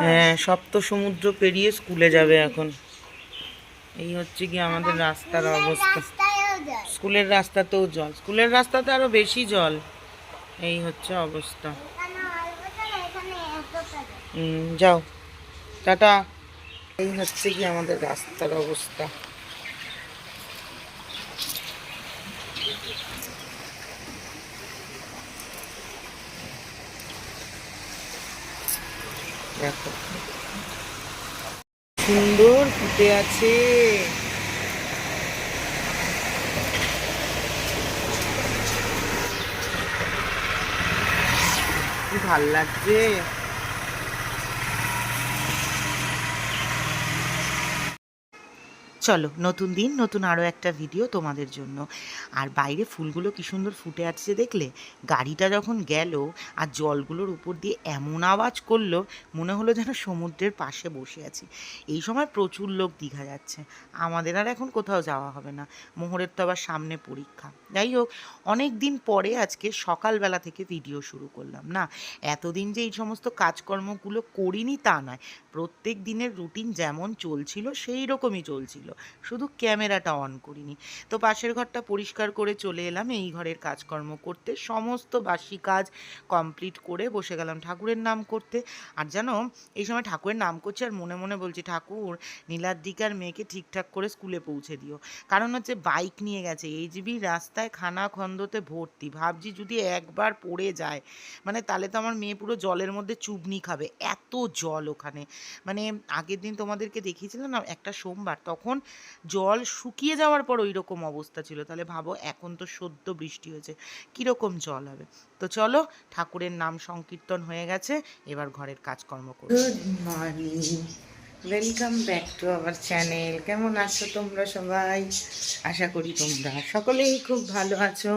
হ্যাঁ সপ্ত সমুদ্র পেরিয়ে স্কুলে যাবে এখন। এই হচ্ছে কি আমাদের রাস্তার অবস্থা। স্কুলের রাস্তাতেও জল। স্কুলের রাস্তাতে আরও বেশি জল। এই হচ্ছে অবস্থা। যাও। টাটা। এই হচ্ছে কি আমাদের রাস্তার অবস্থা। দেখো। সুন্দর ফুটে আছে। ভালো লাগছে? চলো, নতুন দিন, নতুন আরও একটা ভিডিও তোমাদের জন্য। আর বাইরে ফুলগুলো কি সুন্দর ফুটে আছে দেখলে? গাড়িটা যখন গেল আর জলগুলোর উপর দিয়ে এমন আওয়াজ করল, মনে হলো যেন সমুদ্রের পাশে বসে আছি। এই সময় প্রচুর লোক দীঘা যাচ্ছে। আমাদের আর এখন কোথাও যাওয়া হবে না। মোহরের তো আবার সামনে পরীক্ষা। যাই হোক, অনেক দিন পরে আজকে সকালবেলা থেকে ভিডিও শুরু করলাম, না? এতদিন যে এই সমস্ত কাজকর্মগুলো করিনি তা নয়। প্রত্যেক দিনের রুটিন যেমন চলছিল সেই রকমই চলছিল। শুধু ক্যামেরাটা অন করিনি। তো পাশের ঘরটা পরিষ্কার করে চলে এলাম, এই ঘরের কাজকর্ম করতে। সমস্ত বাসি কাজ কমপ্লিট করে বসে গেলাম ঠাকুরের নাম করতে। আর জানো, এই সময় ঠাকুরের নাম করছি আর মনে মনে বলছি, ঠাকুর নীলাদ্রিকার মেয়েকে ঠিকঠাক করে স্কুলে পৌঁছে দিও। কারণ হচ্ছে বাইক নিয়ে গেছে এই জিবি রাস্তায় খানা খন্দতে ভর্তি। ভাবছি যদি একবার পড়ে যায় মানে তাহলে তো আমার মেয়ে পুরো জলের মধ্যে চুবনি খাবে, এত জল ওখানে। মানে আগের দিন তোমাদেরকে দেখিয়েছিলাম না, একটা সোমবার, তখন জল শুকিয়ে যাওয়ার পর ওই রকম অবস্থা ছিল। তাহলে ভাবো এখন তো সদ্য বৃষ্টি হয়েছে, কীরকম জল হবে? তো চলো, ঠাকুরের নাম সংকীর্তন হয়ে গেছে, এবার ঘরের কাজকর্ম করো good morning welcome back to our channel কেমন আছো তোমরা সবাই? আশা করি তোমরা সকলেই খুব ভালো আছো।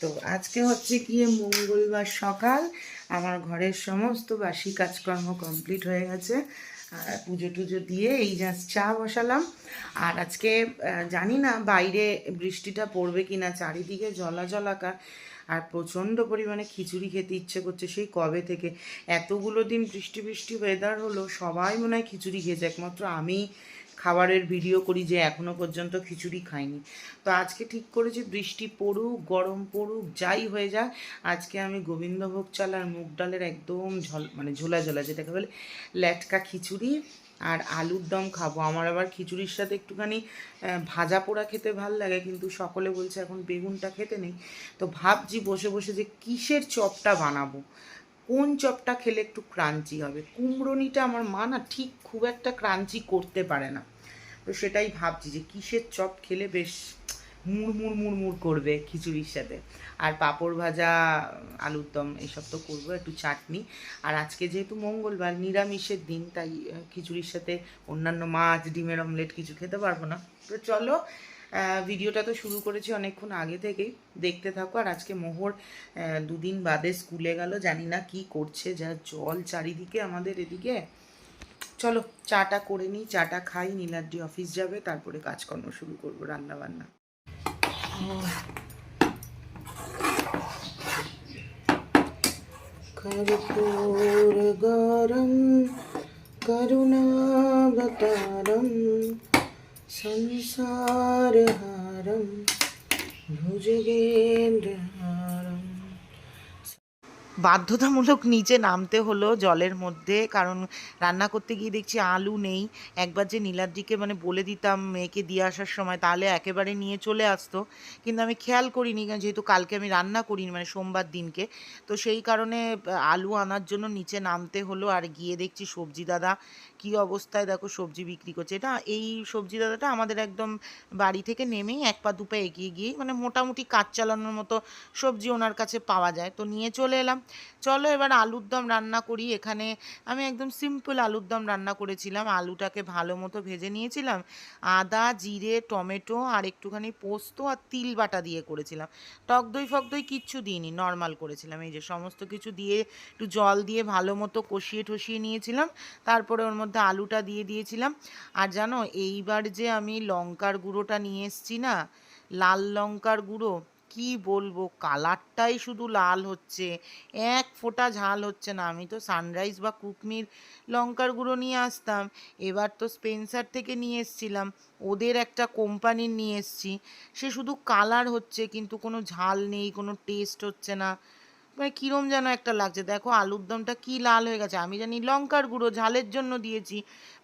তো আজকে হচ্ছে গিয়ে মঙ্গলবার সকাল, আমার ঘরের সমস্ত বাসি কাজকর্ম কমপ্লিট হয়ে গেছে। আর পুজো টুজো দিয়ে এই জাস্ট চা বসালাম। আর আজকে জানি না বাইরে বৃষ্টিটা পড়বে কি না চারিদিকে জলা জলাকার আর প্রচণ্ড পরিমাণে খিচুড়ি খেতে ইচ্ছে করছে। সেই কবে থেকে এতগুলো দিন বৃষ্টি বৃষ্টি ওয়েদার হলো, সবাই মনে হয় খিচুড়ি খেয়েছে, একমাত্র আমি খাবারের ভিডিও করি যে এখনও পর্যন্ত খিচুড়ি খাইনি। তো আজকে ঠিক করেছি বৃষ্টি পড়ুক, গরম পড়ুক, যাই হয়ে যায় আজকে আমি গোবিন্দভোগ চাল আর মুগ ডালের একদম ঝল মানে ঝোলা ঝোলা যেটাকে বলে, ল্যাটকা খিচুড়ি আর আলুর দম খাব। আমার আবার খিচুড়ির সাথে একটুখানি ভাজা পোড়া খেতে ভালো লাগে, কিন্তু সকলে বলছে এখন বেগুনটা খেতে নেই। তো ভাবছি বসে বসে যে কিসের চপটা বানাবো? কোন চপটা খেলে একটু ক্রাঞ্চি হবে? কুমড়োনিটা আমার মা না ঠিক খুব একটা ক্রাঞ্চি করতে পারে না। তো সেটাই ভাবছি যে কিসের চপ খেলে বেশ মুড়মুড় মুড়মুড় করবে খিচুড়ির সাথে। আর পাঁপড় ভাজা, আলুর দম এইসব তো করব, একটু চাটনি। আর আজকে যেহেতু মঙ্গলবার, নিরামিষের দিন, তাই খিচুড়ির সাথে অন্যান্য মাছ, ডিমের অমলেট কিছু খেতে পারব না। তো চলো ভিডিওটা তো শুরু করেছি অনেকক্ষণ আগে থেকেই। দেখতে থাকো, আর আজকে মোহর দুদিন বাদে স্কুলে গেল। জানি না কি করছে, যা জল চারিদিকে আমাদের এদিকে। চলো, চাটা করে নিই, চাটা খাই, নীলাদ্রি অফিস যাবে, তারপরে কাজকর্ম শুরু করব রান্না বান্না কর্পূর গরম করুণাবতারম সংসারহারম ভুজগেন্দ্রহারম বাধ্যতামূলক নিচে নামতে হলো জলের মধ্যে, কারণ রান্না করতে গিয়ে দেখছি আলু নেই। একবার যে নীলাদ্রিকে মানে বলে দিতাম মেয়েকে দিয়ে আসার সময়, তাহলে একেবারে নিয়ে চলে আসতো। কিন্তু আমি খেয়াল করিনি, কারণ যেহেতু কালকে আমি রান্না করিনি মানে সোমবার দিনকে, তো সেই কারণে আলু আনার জন্য নিচে নামতে হলো। আর গিয়ে দেখছি সবজি দাদা কি অবস্থায় দেখো সবজি বিক্রি করছে। এটা এই সবজি দাদাটা আমাদের একদম বাড়ি থেকে নেমেই এক পা দু পা এগিয়ে গিয়ে মানে মোটামুটি কাজ চালানোর মতো সবজি ওনার কাছে পাওয়া যায়। তো নিয়ে চলে এলাম। চলো এবার আলুর দম রান্না করি। এখানে আমি একদম সিম্পল আলুর দম রান্না করেছিলাম। আলুটাকে ভালো মতো ভেজে নিয়েছিলাম। আদা, জিরে, টমেটো আর একটুখানি পোস্ত আর তিল বাটা দিয়ে করেছিলাম। টক দই, ফক দই কিচ্ছু দিইনি নর্মাল করেছিলাম। এই যে সমস্ত কিছু দিয়ে একটু জল দিয়ে ভালো মতো কষিয়ে টষিয়ে নিয়েছিলাম। তারপরে ওর মধ্যে আলুটা দিয়ে দিয়েছিলাম। আর জানো, এইবার যে আমি লঙ্কার গুঁড়োটা নিয়ে এসেছি না, লাল লঙ্কার গুঁড়ো, কি বলব, কালারটাই শুধু লাল হচ্ছে, এক ফোঁটা ঝাল হচ্ছে না। আমি তো সানরাইজ বা কুকমির লঙ্কার গুঁড়ো নিয়ে আসতাম, এবার তো স্পেন্সার থেকে নিয়ে এসছিলাম, ওদের একটা কোম্পানির নিয়ে এসছি, সে শুধু কালার হচ্ছে, কিন্তু কোনো ঝাল নেই, কোনো টেস্ট হচ্ছে না। মানে কিরম যেন একটা লাগছে। দেখো আলুর দমটা কি লাল হয়ে গেছে। আমি জানি লঙ্কার গুঁড়ো ঝালের জন্য দিয়েছি।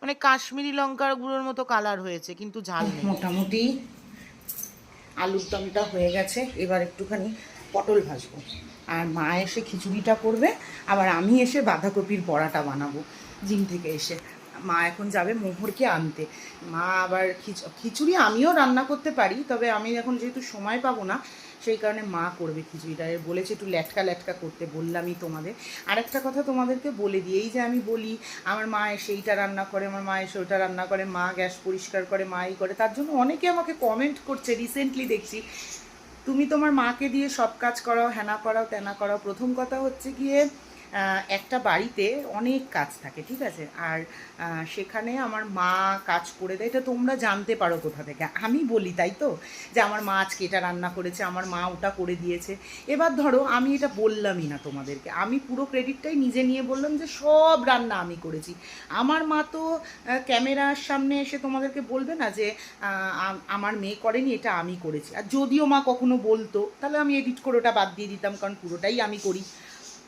মানে কাশ্মীরি লঙ্কার গুঁড়োর মতো কালার হয়েছে, কিন্তু ঝাল মোটামুটি আলুর দমটা হয়ে গেছে। এবার একটুখানি পটল ভাজবো। আর মা এসে খিচুড়িটা করবে। আবার আমি এসে বাঁধাকপির বড়াটা বানাবো। জিম থেকে এসে। মা এখন যাবে মোহরকে আনতে। মা আবার খিচুড়ি আমিও রান্না করতে পারি, তবে আমি এখন যেহেতু সময় পাবো না, সেই কারণে মা করবে খিচুড়িটা। বলেছে একটু ল্যাটকা ল্যাটকা করতে, বললামই তোমাদের। আর একটা কথা তোমাদেরকে বলে দিই, এই যে আমি বলি, আমার মা এসে এইটা রান্না করে, আমার মা এসে ওটা রান্না করে, মা গ্যাস পরিষ্কার করে, মা এই করে, তার জন্য অনেকে আমাকে কমেন্ট করছে রিসেন্টলি দেখছি। তুমি তোমার মাকে দিয়ে সব কাজ করাও হ্যানা করাও, তেনা করাও। প্রথম কথা হচ্ছে গিয়ে একটা বাড়িতে অনেক কাজ থাকে, ঠিক আছে? আর সেখানে আমার মা কাজ করে দেয়। এটা তোমরা জানতে পারো কোথা থেকে। আমি বলি, তাই তো? যে আমার মা আজকে এটা রান্না করেছে, আমার মা ওটা করে দিয়েছে। এবার ধরো, আমি এটা বললামই না তোমাদেরকে। আমি পুরো ক্রেডিটটাই নিজে নিয়ে বললাম যে সব রান্না আমি করেছি। আমার মা তো ক্যামেরার সামনে এসে তোমাদেরকে বলবে না যে আমার মেয়ে করেনি, এটা আমি করেছি। আর যদিও মা কখনো বলতো, তাহলে আমি এডিট করে ওটা বাদ দিয়ে দিতাম, কারণ পুরোটাই আমি করি।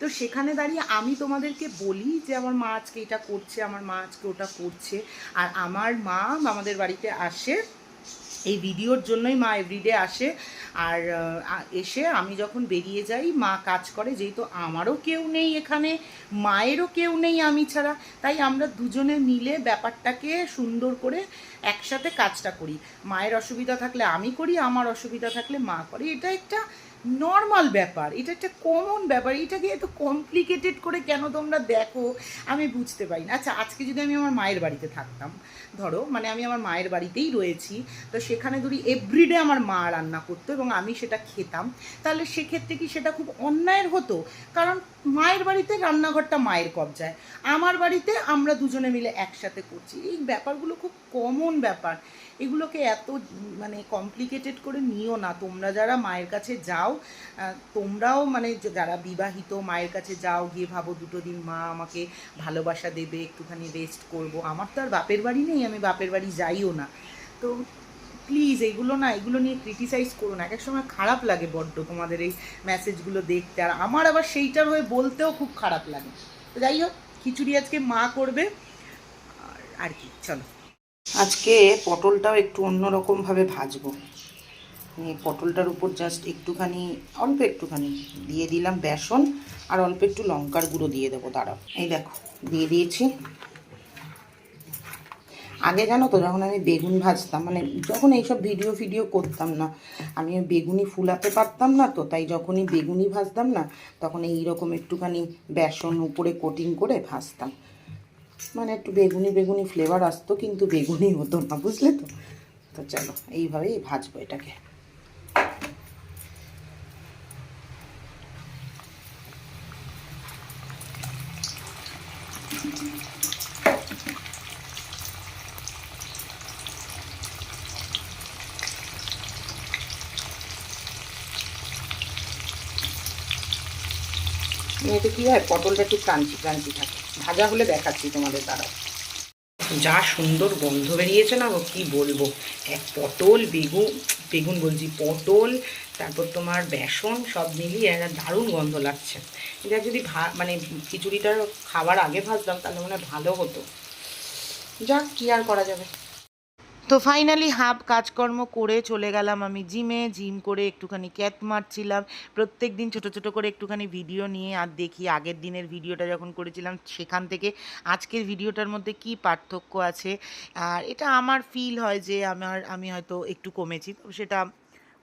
তো সেখানে দাঁড়িয়ে আমি তোমাদেরকে বলি যে আমার মা আজকে এটা করছে, আমার মা আজকে ওটা করছে। আর আমার মা আমাদের বাড়িতে আসে, এই ভিডিওর জন্যই মা এভরিডে আসে। আর এসে আমি যখন বেরিয়ে যাই, মা কাজ করে, যেহেতু আমারও কেউ নেই এখানে, মায়েরও কেউ নেই আমি ছাড়া, তাই আমরা দুজনে মিলে ব্যাপারটাকে সুন্দর করে একসাথে কাজটা করি। মায়ের অসুবিধা থাকলে আমি করি, আমার অসুবিধা থাকলে মা করে। এটা একটা নর্মাল ব্যাপার। এটা একটা কমন ব্যাপার। এটাকে এত কমপ্লিকেটেড করে কেন তোমরা দেখো, আমি বুঝতে পারি না। আচ্ছা আজকে যদি আমি আমার মায়ের বাড়িতে থাকতাম ধরো মানে আমি আমার মায়ের বাড়িতেই রয়েছি, তো সেখানে ধরি এভরিডে আমার মা রান্না করতো এবং আমি সেটা খেতাম, তাহলে সেক্ষেত্রে কি সেটা খুব অন্যায়ের হতো? কারণ মায়ের বাড়িতে রান্নাঘরটা মায়ের কবজায়, আমার বাড়িতে আমরা দুজনে মিলে একসাথে করছি। এই ব্যাপারগুলো খুব কমন ব্যাপার। এগুলোকে এত মানে কমপ্লিকেটেড করে নিও না। তোমরা যারা মায়ের কাছে যাও তোমরাও মানে যারা বিবাহিত, মায়ের কাছে যাও, গিয়ে ভাবো দুটো দিন মা আমাকে ভালোবাসা দেবে, একটুখানি রেস্ট করব। আমার তো আর বাপের বাড়ি নেই আমি বাপের বাড়ি যাইও না। তো প্লিজ এগুলো না, এগুলো নিয়ে ক্রিটিসাইজ করো না। এক এক সময় খারাপ লাগে বড্ড তোমাদের এই মেসেজগুলো দেখতে। আর আমার আবার সেইটার হয়ে বলতেও খুব খারাপ লাগে। তো যাই হোক, খিচুড়ি আজকে মা করবে। আর কি, চলো। আজকে পটলটাও একটু অন্যরকমভাবে ভাজবো। পটলটার উপর জাস্ট একটুখানি, অল্প একটুখানি দিয়ে দিলাম বেসন। আর অল্প একটু লঙ্কার গুঁড়ো দিয়ে দেবো, দাঁড়াও। এই দেখো, দিয়ে দিয়েছি। আগে জানো তো, যখন আমি বেগুন ভাজতাম মানে যখন এইসব ভিডিও ফিডিও করতাম না, আমি বেগুনি ফুলাতে পারতাম না তো, তাই যখনই বেগুনি ভাজতাম না, তখন এই রকম একটুখানি বেসন উপরে কোটিং করে ভাজতাম। মানে একটু বেগুনি বেগুনি ফ্লেভার আসতো, কিন্তু বেগুনি হতো না, বুঝলে তো? তো চলো, এইভাবেই ভাজবো এটাকে। এতে কী হয়? পটলটা একটু ক্রাঞ্চি ক্রাঞ্চি থাকে। ভাজা হলে দেখাচ্ছি তোমাদের দ্বারা। যা সুন্দর গন্ধ বেরিয়েছে না কি বলব? এক পটল, বেগুন বেগুন বলছি, পটল, তারপর তোমার বেসন, সব মিলিয়ে একটা দারুণ গন্ধ লাগছে। এটা যদি ভা মানে খিচুড়িটা খাবার আগে ভাজতাম, তাহলে মনে হয় ভালো হতো। যাক, কী আর করা যাবে? তো ফাইনালি হাফ কাজকর্ম করে চলে গেলাম আমি জিমে জিম করে একটুখানি ক্যাত মারছিলাম। প্রত্যেক দিন ছোটো ছোটো করে একটুখানি ভিডিও নিয়ে আর দেখি আগের দিনের ভিডিওটা যখন করেছিলাম সেখান থেকে আজকের ভিডিওটার মধ্যে কি পার্থক্য আছে। আর এটা আমার ফিল হয় যে আমার, আমি হয়তো একটু কমেছি, তো সেটা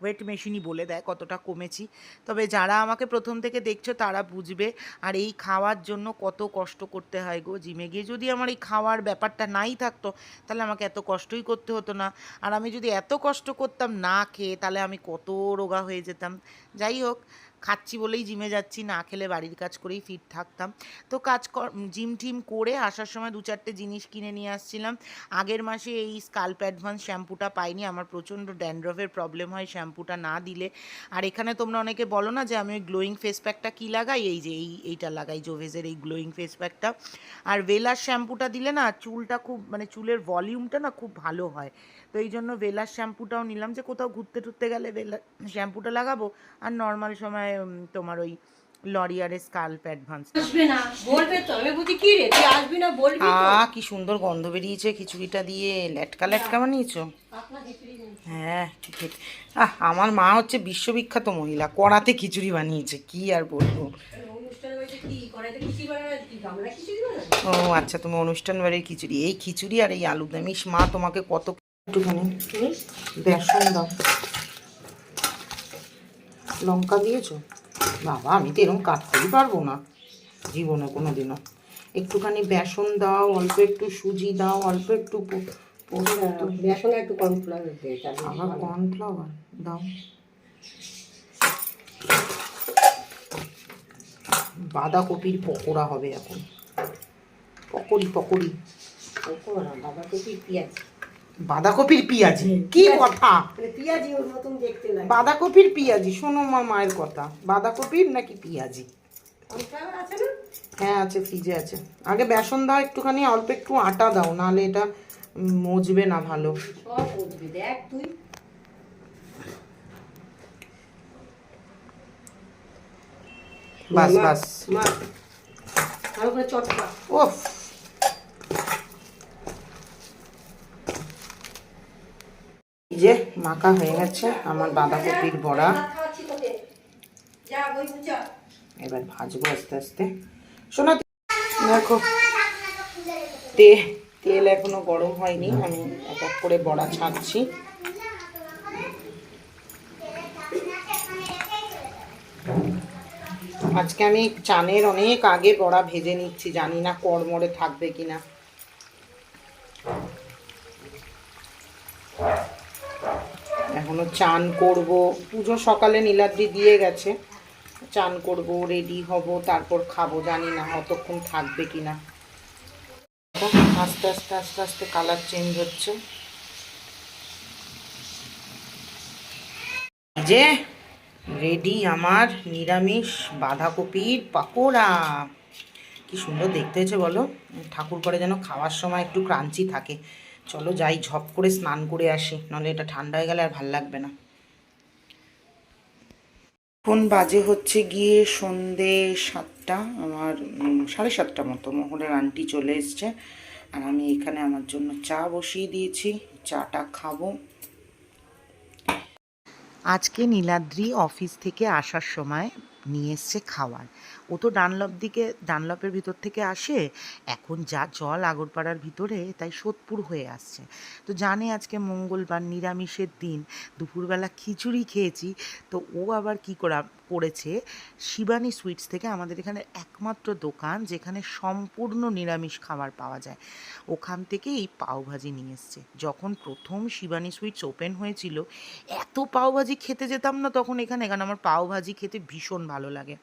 ওয়েট মেশিনই বলে দেয় কতটা কমেছি। তবে যারা আমাকে প্রথম থেকে দেখছ তারা বুঝবে, আর এই খাওয়ার জন্য কত কষ্ট করতে হয় গো জিমে গিয়ে। যদি আমার এই খাওয়ার ব্যাপারটা নাই থাকতো, তাহলে আমাকে এত কষ্টই করতে হতো না। আর আমি যদি এত কষ্ট করতাম না খেয়ে, তাহলে আমি কত রোগা হয়ে যেতাম। যাই হোক খাচ্ছি বলেই জিমে যাচ্ছি, না খেলে বাড়ির কাজ করেই ফিট থাকতাম। তো কাজ জিম টিম করে আসার সময় দু চারটে জিনিস কিনে নিয়ে আসছিলাম। আগের মাসে এই স্কাল্প অ্যাডভান্স শ্যাম্পুটা পাইনি, আমার প্রচণ্ড ড্যান্ড্রফের প্রবলেম হয় শ্যাম্পুটা না দিলে। আর এখানে তোমরা অনেকে বলো না যে আমি ওই গ্লোয়িং ফেস প্যাকটা কী লাগাই? এই যে এই, এইটা লাগাই জোভেজের এই গ্লোয়িং ফেস প্যাকটা। আর ভেলার শ্যাম্পুটা দিলে না চুলটা খুব মানে চুলের ভলিউমটা না খুব ভালো হয়। তো এই জন্য ভেলার শ্যাম্পুটাও নিলাম যে কোথাও ঘুরতে টুরতে গেলে ভেলার শ্যাম্পুটা লাগাবো। আর নর্মাল সময় তোমার ওই লরিয়ারের স্কাল্প অ্যাডভান্স আসবে না বলবে তো। আমি বলছি কি রে তুই আসবি না বলবি আ কি সুন্দর গন্ধ বেরিয়েছে খিচুড়িটা দিয়ে লেটকা লেটকা বানিয়েছো। হ্যাঁ ঠিক আহ আমার মা হচ্ছে বিশ্ববিখ্যাত মহিলা কড়াতে খিচুড়ি বানিয়েছে কি আর বলব? ও আচ্ছা তুমি অনুষ্ঠান বাড়ির খিচুড়ি। এই খিচুড়ি আর এই আলু দাম ইস মা তোমাকে কত একটুখানি বেসন দাও। লঙ্কা দিয়েছ? বাবা আমি তো এরকম কাটতেই পারব না। জীবনে কোনো দিনও একটুখানি বেসন দাও অল্প একটু সুজি দাও অল্প একটু বেসন আর একটু কর্নফ্লাওয়ার দে তাহলে আবার কর্নফ্লাওয়ার দাও। বাঁধাকপির পকোড়া হবে এখন। পকোড়ি পকোড়ি। পকোড়া বাঁধাকপি পেঁয়াজ। বাঁধাকপির পেঁয়াজি। কি কথা? মানে পেঁয়াজি দেখতে লাগে। বাঁধাকপির পেঁয়াজি শোনো মা মায়ের কথা। বাঁধাকপির নাকি পেঁয়াজি? হ্যাঁ আছে ফ্রিজে আছে। আগে বেসন দাও একটুখানি অল্প একটু আটা দাও নাহলে এটা মজবে না ভালো। দেখ তুই। বাস বাস। ওফ যে মাখা হয়ে গেছে, আমার বাঁধাকপির বড়া। এবার ভাজবো আস্তে আস্তে। শোনা, দেখো তেল এখনও গরম হয়নি, আমি এক এক করে বড়া ছাড়ছি। আজকে আমি চানের অনেক আগে বড়া ভেজে নিচ্ছি, জানি না কড়মড়ে থাকবে কিনা। এখনও চান করব। পুজো সকালে নীলাদ্রি দিয়ে গেছে। চান করব রেডি হব তারপর খাব জানি না অতক্ষণ থাকবে কিনা। দেখো, আস্তে আস্তে আস্তে আস্তে কালার চেঞ্জ হচ্ছে। যে রেডি আমার নিরামিষ বাঁধাকপির পাকোড়া। কি সুন্দর দেখতে হয়েছে বলো। ঠাকুর করে যেন খাওয়ার সময় একটু ক্রাঞ্চি থাকে। চলো যাই, ঝপ করে স্নান করে আসি নাহলে এটা ঠান্ডা হয়ে গেলে আর ভালো লাগবে না। এখন বাজে হচ্ছে গিয়ে সন্ধে সাতটা, আমার সাড়ে সাতটা মতো। মোহনের আন্টি চলে এসছে, আর আমি এখানে আমার জন্য চা বসিয়ে দিয়েছি, চাটা খাব। আজকে নীলাদ্রি অফিস থেকে আসার সময় নিয়ে এসছে খাওয়ার। ও তো ডানলপ দিকে, ডানলপের ভিতর থেকে আসে, এখন যা জল আগরপাড়ার ভিতরে, তাই সোদপুর হয়ে আসছে। তো জানে আজকে মঙ্গলবার নিরামিষের দিন, দুপুরবেলা খিচুড়ি খেয়েছি, তো ও আবার কি করা করেছে শিবানী সুইটস থেকে আমাদের এখানে একমাত্র দোকান যেখানে সম্পূর্ণ নিরামিষ খাবার পাওয়া যায়। ওখান থেকে এই পাওভাজি নিয়ে এসছে। যখন প্রথম শিবানী সুইটস ওপেন হয়েছিল, এত পাওভাজি খেতে যেতাম না তখন এখানে, কারণ আমার পাওভাজি খেতে ভীষণ ভালো লাগে।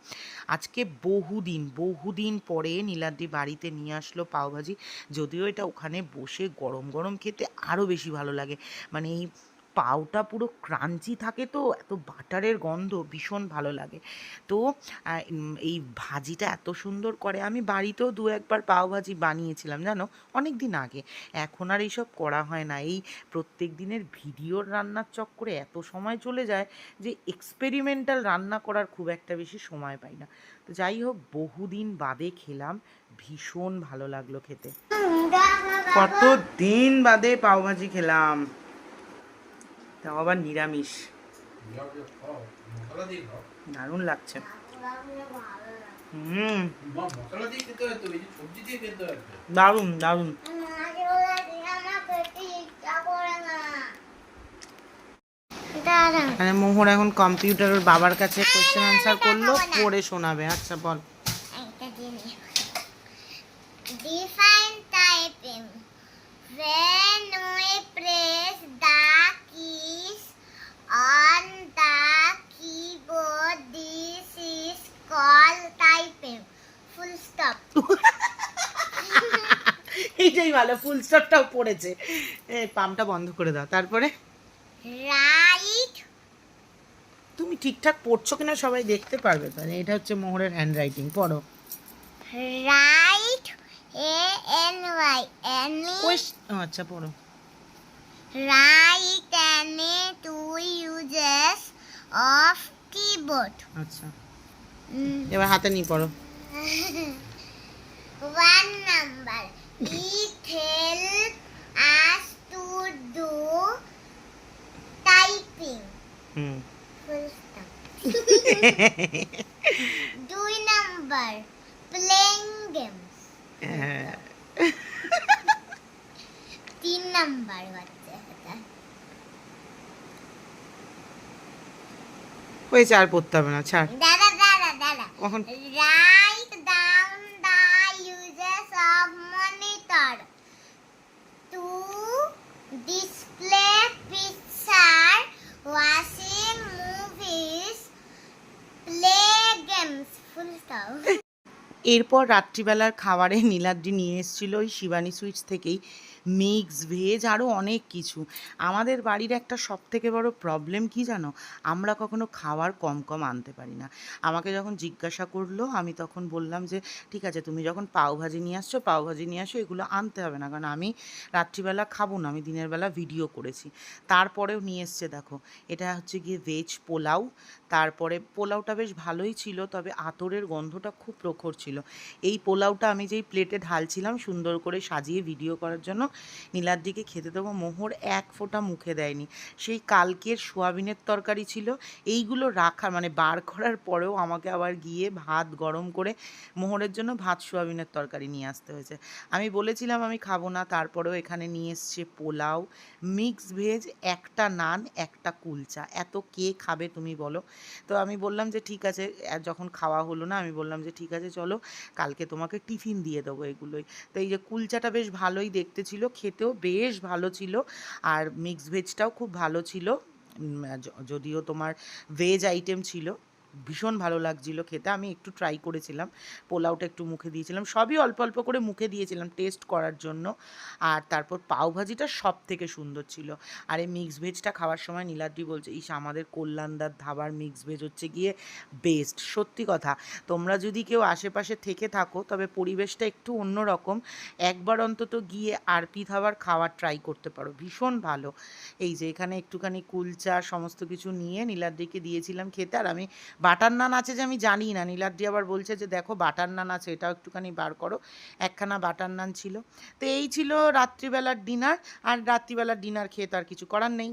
আজকে বহুদিন বহুদিন পরে নীলাদ্রি বাড়িতে নিয়ে আসলো পাওভাজি, যদিও এটা ওখানে বসে গরম গরম খেতে আরও বেশি ভালো লাগে। মানে এই পাওটা পুরো ক্রাঞ্চি থাকে তো এত বাটারের গন্ধ ভীষণ ভালো লাগে। তো এই ভাজিটা এত সুন্দর করে আমি বাড়িতেও দু একবার পাও ভাজি বানিয়েছিলাম জানো? অনেক দিন আগে। এখন আর এইসব করা হয় না। এই প্রত্যেক দিনের ভিডিওর রান্নার চক্করে এত সময় চলে যায় যে এক্সপেরিমেন্টাল রান্না করার খুব একটা বেশি সময় পাই না। তো যাই হোক বহুদিন বাদে খেলাম ভীষণ ভালো লাগল খেতে। কত দিন বাদে পাওভাজি খেলাম? তাও আবার নিরামিষ। দারুণ লাগছে। হুম। দারুণ দারুণ। মানে মোহর এখন কম্পিউটার বাবার কাছে কোশ্চেন আনসার করল, পড়ে শোনাবে। আচ্ছা বল। একটা জিনিস ভালো ফুল স্টপটাও পড়েছে। এই পাম্পটা বন্ধ করে দাও তারপরে? রাইট তুমি ঠিকঠাক পড়ছো কিনা সবাই দেখতে পারবে তাহলে এটা হচ্ছে মোহরের হ্যান্ড রাইটিং পড়ো write A N Y N আচ্ছা পড়ো। Write N A to uses of keyboard আচ্ছা এবার হাতে নিয়ে পড়ো। One number. It help us to do typing. Hmm Full stop. Two number. Playing games. হ্যাঁ। তিন নাম্বার হচ্ছে হয়েছে আর পড়তে হবে না ছাড় দাদা দাদা দাদা কখন এরপর রাত্রিবেলার খাবারে নীলাদ্রি নিয়ে এসেছিল ওই শিবানী সুইটস থেকেই। মিক্স, ভেজ আরও অনেক কিছু। আমাদের বাড়ির একটা সব থেকে বড় প্রবলেম কি জানো? আমরা কখনো খাওয়ার কম কম আনতে পারি না। আমাকে যখন জিজ্ঞাসা করল, আমি তখন বললাম যে, ঠিক আছে, তুমি যখন পাওভাজি নিয়ে আসছো পাওভাজি নিয়ে আসো, এগুলো আনতে হবে না। কারণ আমি রাত্রিবেলা খাব না, আমি দিনের বেলা ভিডিও করেছি। তারপরেও নিয়ে এসছে দেখো, এটা হচ্ছে গিয়ে ভেজ পোলাও। তারপরে পোলাওটা বেশ ভালোই ছিল, তবে আতরের গন্ধটা খুব প্রখর ছিল। এই পোলাওটা আমি যেই প্লেটে ঢালছিলাম, সুন্দর করে সাজিয়ে ভিডিও করার জন্য নীলাদ্রিকে খেতে দেবো। মোহর এক ফোঁটা মুখে দেয়নি। সেই কালকের সোয়াবিনের তরকারি ছিল। এইগুলো রাখা মানে বার করার পরেও আমাকে আবার গিয়ে ভাত গরম করে মোহরের জন্য ভাত সোয়াবিনের তরকারি নিয়ে আসতে হয়েছে। আমি বলেছিলাম আমি খাব না, তারপরেও এখানে নিয়ে এসছে পোলাও মিক্স ভেজ একটা নান, একটা কুলচা। এত কে খাবে তুমি বলো? তো আমি বললাম যে ঠিক আছে যখন খাওয়া হলো না, আমি বললাম যে ঠিক আছে, চলো কালকে তোমাকে টিফিন দিয়ে দেবো এগুলোই। তো এই যে কুলচাটা বেশ ভালোই দেখতে ছিল। খেতেও বেশ ভালো ছিল আর মিক্স ভেজটাও খুব ভালো ছিল। যদিও তোমার ভেজ আইটেম ছিল। ভীষণ ভালো লাগছিল খেতে। আমি একটু ট্রাই করেছিলাম, পোলাওটা একটু মুখে দিয়েছিলাম। সবই অল্প অল্প করে মুখে দিয়েছিলাম টেস্ট করার জন্য। আর তারপর পাও ভাজিটা সব থেকে সুন্দর ছিল। আর এই মিক্স ভেজটা খাওয়ার সময় নীলাদ্রি বলছে, ইস, আমাদের কল্যাণদার ধাবার মিক্স ভেজ হচ্ছে গিয়ে বেস্ট সত্যি কথা, তোমরা যদি কেউ আশেপাশে থেকে থাকো, তবে পরিবেশটা একটু অন্যরকম। একবার অন্তত গিয়ে আরপি ধাবার খাওয়ার ট্রাই করতে পারো, ভীষণ ভালো। এই যে এখানে একটুখানি কুলচা, সমস্ত কিছু নিয়ে নীলাদ্রিকে দিয়েছিলাম খেতে। আর আমি বাটার নান আছে যে আমি জানি না। নীলাদ্রি আবার বলছে যে, দেখো, বাটার নান আছে, এটাও একটুখানি বার করো। একখানা বাটার নান ছিল। তো এই ছিল রাত্রিবেলার ডিনার আর রাত্রিবেলার ডিনার খেয়ে তো আর কিছু করার নেই।